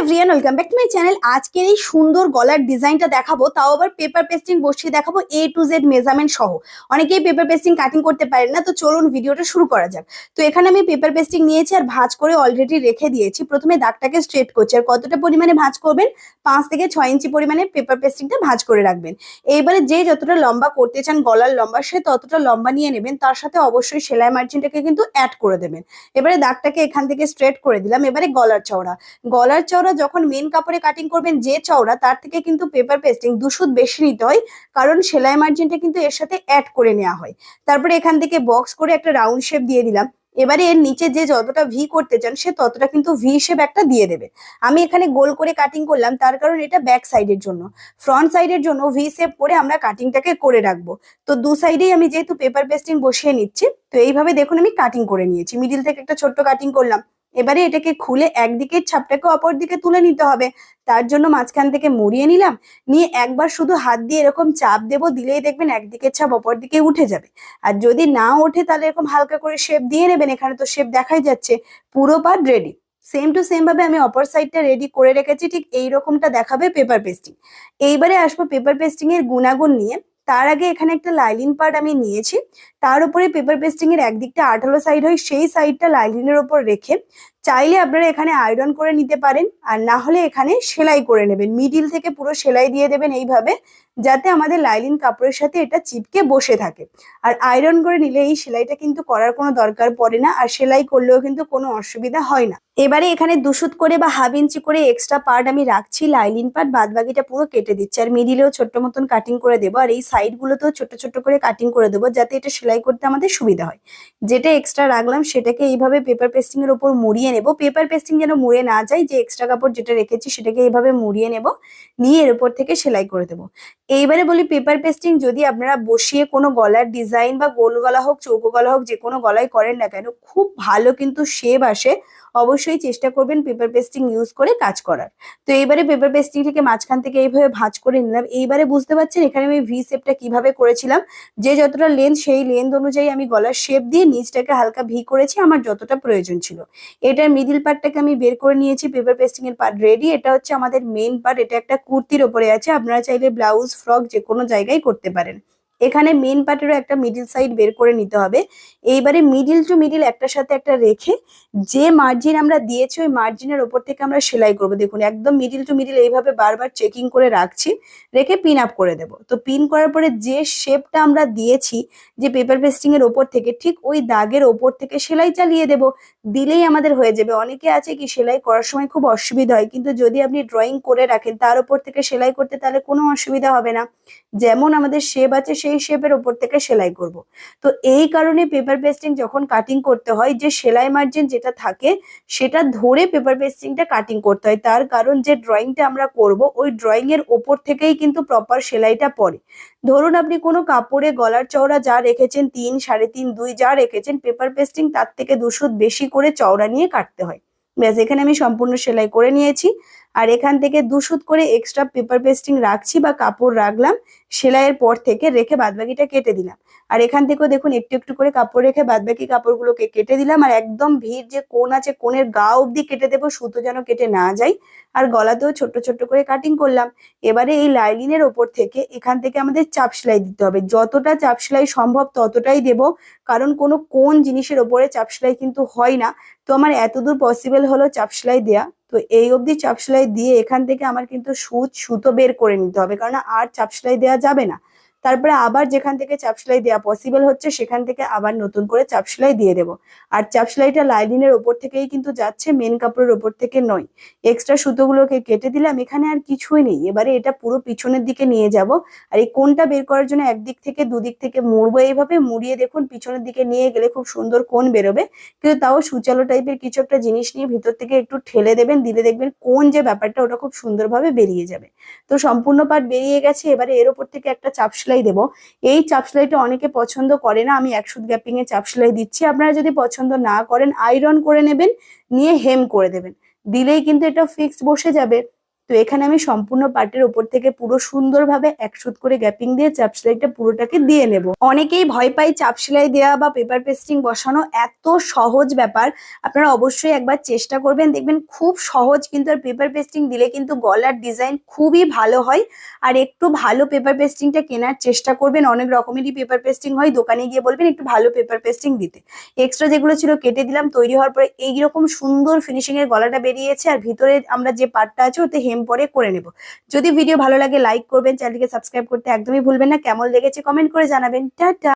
Everyone, welcome back to my channel. আজকের এই সুন্দর গলার ডিজাইনটা দেখাবো, তাও আবার পেপার পেস্টিং বসিয়ে দেখাবো এ টু জেড মেজারমেন্ট সহ। অনেকেই পেপার পেস্টিং কাটিং করতে পারেন না, তো চলুন ভিডিওটা শুরু করা যাক। তো এখানে আমি পেপার পেস্টিং নিয়েছি আর ভাঁজ করে অলরেডি রেখে দিয়েছি। প্রথমে দাগটাকে স্ট্রেট করছি। আর কতটা পরিমাণে ভাঁজ করবেন? পাঁচ থেকে ছয় ইঞ্চি পরিমাণে পেপার পেস্টিংটা ভাঁজ করে রাখবেন। এইবারে যে যতটা লম্বা করতে চান, গলার লম্বা, সে ততটা লম্বা নিয়ে নেবেন। তার সাথে অবশ্যই সেলাই মার্জিনটাকে কিন্তু অ্যাড করে দেবেন। এবারে দাগটাকে এখান থেকে স্ট্রেট করে দিলাম। এবারে গলার চওড়া। গলার চওড়া যখন মেন কাপড়ে কাটিং করবেন যে চওড়া, তার থেকে কিন্তু পেপার পেস্টিং দুশুদ বেশি নিতে হয়, কারণ সেলাই মার্জিনটা কিন্তু এর সাথে অ্যাড করে নেওয়া হয়। তারপরে এখান থেকে বক্স করে একটা রাউন্ড শেপ দিয়ে দিলাম। এবারে এর নিচে যে যতটা ভি করতে চান, সে ততটা কিন্তু ভি শেপ একটা দিয়ে দেবে। আমি এখানে গোল করে কাটিং করলাম, তার কারণ এটা ব্যাক সাইডের জন্য। ফ্রন্ট সাইডের জন্য ভি শেপ করে আমরা কাটিংটাকে করে রাখব। তো দু সাইডেই আমি যেহেতু পেপার পেস্টিং বসিয়ে নিচ্ছি, তো এইভাবে দেখুন আমি কাটিং করে নিয়েছি। মিডিল থেকে একটা ছোট্ট কাটিং করলাম। এবারে এটাকে খুলে একদিকের ছাপটাকে অপর দিকে তুলে নিতে হবে। তার জন্য মাঝখান থেকে মুড়িয়ে নিলাম। নিয়ে একবার শুধু হাত দিয়ে এরকম চাপ দেবো, দিলেই দেখবেন একদিকের ছাপ অপর দিকে উঠে যাবে। আর যদি না ওঠে তাহলে এরকম হালকা করে শেপ দিয়ে নেবেন, এখানে তো শেপ দেখাই যাচ্ছে। পুরো part ready same to same ভাবে আমি অপর সাইডটা রেডি করে রেখেছি, ঠিক এই রকমটা দেখাবে পেপার পেস্টিং এইবারে আসব পেপার পেস্টিং এর গুণাগুণ নিয়ে। তার আগে এখানে একটা লাইলিন পার্ট আমি নিয়েছি। তার উপরে পেপার পেস্টিং এর একদিকটা আঠালো সাইড হয়, সেই সাইডটা লাইলিনের ওপর রেখে চাইলে আপনারা এখানে আয়রন করে নিতে পারেন, আর না হলে এখানে সেলাই করে নেবেন। মিডিল থেকে পুরো সেলাই দিয়ে দেবেন এইভাবে, যাতে আমাদের লাইলিন কাপড়ের সাথে এটা চিপকে বসে থাকে। আর আয়রন করে নিলে এই সেলাইটা কিন্তু করার কোনো দরকার পড়ে না, আর সেলাই করলেও কিন্তু কোনো অসুবিধা হয় না। এবারে এখানে দুশুত করে বা হাফ ইঞ্চি করে এক্সট্রা পার্ট আমি রাখছি লাইলিন পার্ট বাদ বাকিটা পুরো কেটে দিচ্ছি। আর মিডিলেও ছোট্ট মতন কাটিং করে দেবো, আর এই সাইডগুলোতেও ছোট ছোট করে কাটিং করে দেবো, যাতে এটা সেলাই করতে আমাদের সুবিধা হয়। যেটা এক্সট্রা রাখলাম, সেটাকে এইভাবে পেপার পেস্টিং এর উপর মুড়িয়ে নেব। পেপার পেস্টিং যেন মুড়ে না যায়, যে এক্সট্রা কাপড় যেটা রেখেছি সেটাকে এইভাবে মুড়িয়ে নেব, নিয়ে এর উপর থেকে সেলাই করে দেবো। এইবারে বলি পেপার পেস্টিং যদি আপনারা বসিয়ে কোনো গলার ডিজাইন বা গোল গলা হোক, চৌকো গলা হোক যে কোনো গলায় করেন না কেন, খুব ভালো কিন্তু শেপ আসে। অবশ্যই চেষ্টা করবেন পেপার পেস্টিং ইউজ করে কাজ করার। তো এইবারে পেপার পেস্টিং থেকে মাঝখান থেকে এইভাবে ভাঁজ করে নিলাম। এইবারে বুঝতে পারছেন এখানে আমি ভি শেপটা কীভাবে করেছিলাম? যে যতটা লেন্থ সেই লেন্থ অনুযায়ী আমি গলার শেপ দিয়ে নিচটাকে হালকা ভি করেছি, আমার যতটা প্রয়োজন ছিল। এটার মিডিল পার্টটাকে আমি বের করে নিয়েছি পেপার পেস্টিং এর পার্ট রেডি এটা হচ্ছে আমাদের মেন পার্ট এটা একটা কুর্তির ওপরে আছে, আপনারা চাইলে ব্লাউজ ফ্রক যে কোনো জায়গায় করতে পারেন। এখানে মেন পার্টেরও একটা মিডিল সাইড বের করে নিতে হবে। এইবারে মিডিল টু মিডিল একটার সাথে একটা রেখে, যে মার্জিন আমরা দিয়েছি, ওই মার্জিনের ওপর থেকে আমরা সেলাই করব। দেখুন, একদম মিডিল টু মিডিল এইভাবে বারবার চেকিং করে রাখছি, রেখে পিন আপ করে দেব। তো পিন করার পরে যে শেপটা আমরা দিয়েছি, যে পেপার পেস্টিং এর ওপর থেকে, ঠিক ওই দাগের ওপর থেকে সেলাই চালিয়ে দেব। দিলেই আমাদের হয়ে যাবে। অনেকে আছে কি সেলাই করার সময় খুব অসুবিধা হয়, কিন্তু যদি আপনি ড্রয়িং করে রাখেন, তার ওপর থেকে সেলাই করতে তাহলে কোনো অসুবিধা হবে না। যেমন আমাদের শেপ আছে, সেই শেপের ওপর থেকে সেলাই করব। তো এই কারণে পেপার পেস্টিং যখন কাটিং করতে হয়, যে সেলাই মার্জিন যেটা থাকে, সেটা ধরে পেপার পেস্টিংটা কাটিং করতে হয়। তার কারণ যে ড্রয়িংটা আমরা করব, ওই ড্রয়িং এর ওপর থেকেই কিন্তু প্রপার সেলাইটা পড়ে। ধরুন আপনি কোনো কাপড়ে গলার চওড়া যা রেখেছেন, তিন, সাড়ে তিন, দুই যা রেখেছেন পেপার পেস্টিং তার থেকে দুশো বেশি করে চওড়া নিয়ে কাটতে হয়। ব্যাস, এখানে আমি সম্পূর্ণ সেলাই করে নিয়েছি। আর এখান থেকে দুশুত করে এক্সট্রা পেপার পেস্টিং রাখছি বা কাপড় রাখলাম, সেলাইয়ের পর থেকে রেখে বাদবাকিটা কেটে দিলাম। আর এখান থেকেও দেখুন, একটু একটু করে কাপড় রেখে বাদবাকি কাপড়গুলোকে কেটে দিলাম আর একদম ভিড় যে কোন আছে, কোণের গা অবধি কেটে দেবো, সুতো যেন কেটে না যায়। আর গলাতেও ছোট্ট ছোট্ট করে কাটিং করলাম। এবারে এই লাইলিনের ওপর থেকে এখান থেকে আমাদের চাপ সেলাই দিতে হবে। যতটা চাপ সেলাই সম্ভব ততটাই দেব, কারণ কোনো কোন জিনিসের ওপরে চাপ সেলাই কিন্তু হয় না। তো আমার এতদূর পসিবল হলো চাপ সেলাই দেওয়া তো এই অবধি চাপ সেলাই দিয়ে এখান থেকে আমার কিন্তু সুচ, সুতো বের করে নিতে হবে। কারণ আর চাপ সেলাই দেওয়া যাবে না। তারপরে আবার যেখান থেকে চাপ সেলাই দেওয়া পসিবল হচ্ছে, সেখান থেকে আবার নতুন করে চাপ সেলাই দিয়ে দেবো। আর চাপ সেলাইটা লাইনিনের ওপর থেকেই কিন্তু যাচ্ছে মেন কাপড়ের ওপর থেকে নয়। এক্সট্রা সুতোগুলোকে কেটে দিলাম এখানে আর কিছুই নেই। এবারে এটা পুরো পিছনের দিকে নিয়ে যাব। আর এই কোনটা বের করার জন্য একদিক থেকে দুদিক থেকে মুড়বো এইভাবে, মুড়িয়ে দেখুন পিছনের দিকে নিয়ে গেলে খুব সুন্দর কোন বেরোবে। কিন্তু তাও সুচালো টাইপের কিছু একটা জিনিস নিয়ে ভিতর থেকে একটু ঠেলে দেবেন, দিলে দেখবেন কোন যে ব্যাপারটা, ওটা খুব সুন্দরভাবে বেরিয়ে যাবে। তো সম্পূর্ণ পাট বেরিয়ে গেছে। এবারে এর ওপর থেকে একটা চাপ সেলাই দেবো। এই চাপ সেলাইটা অনেকে পছন্দ করে না, আমি একশো গ্যাপিং এ চাপ সেলাই দিচ্ছি। আপনারা যদি পছন্দ না করেন আয়রন করে নেবেন, নিয়ে হেম করে দেবেন। দিলেই কিন্তু এটা ফিক্সড বসে যাবে। তো এখানে আমি সম্পূর্ণ পার্টের ওপর থেকে পুরো সুন্দরভাবে এক সুত করে গ্যাপিং দিয়ে চাপ সেলাইটা পুরোটাকে দিয়ে নেব। অনেকেই ভয় পায় চাপ সেলাই দেওয়া বা পেপার পেস্টিং বসানো এত সহজ ব্যাপার। আপনারা অবশ্যই একবার চেষ্টা করবেন। দেখবেন খুব সহজ কিন্তু আর পেপার পেস্টিং দিলে কিন্তু গলার ডিজাইন খুবই ভালো হয়। আর একটু ভালো পেপার পেস্টিংটা কেনার চেষ্টা করবেন। অনেক রকমেরই পেপার পেস্টিং হয়। দোকানে গিয়ে বলবেন একটু ভালো পেপার পেস্টিং দিতে। এক্সট্রা যেগুলো ছিল কেটে দিলাম। তৈরি হওয়ার পরে এইরকম সুন্দর ফিনিশিং এর গলাটা বেরিয়েছে। আর ভিতরে আমরা যে পার্টটা আছে ওতে হেম পরে করে নেব। যদি ভিডিও ভালো লাগে লাইক করবেন চ্যানেলকে সাবস্ক্রাইব করতে একদমই ভুলবেন না। কেমন লেগেছে কমেন্ট করে জানাবেন। টাটা!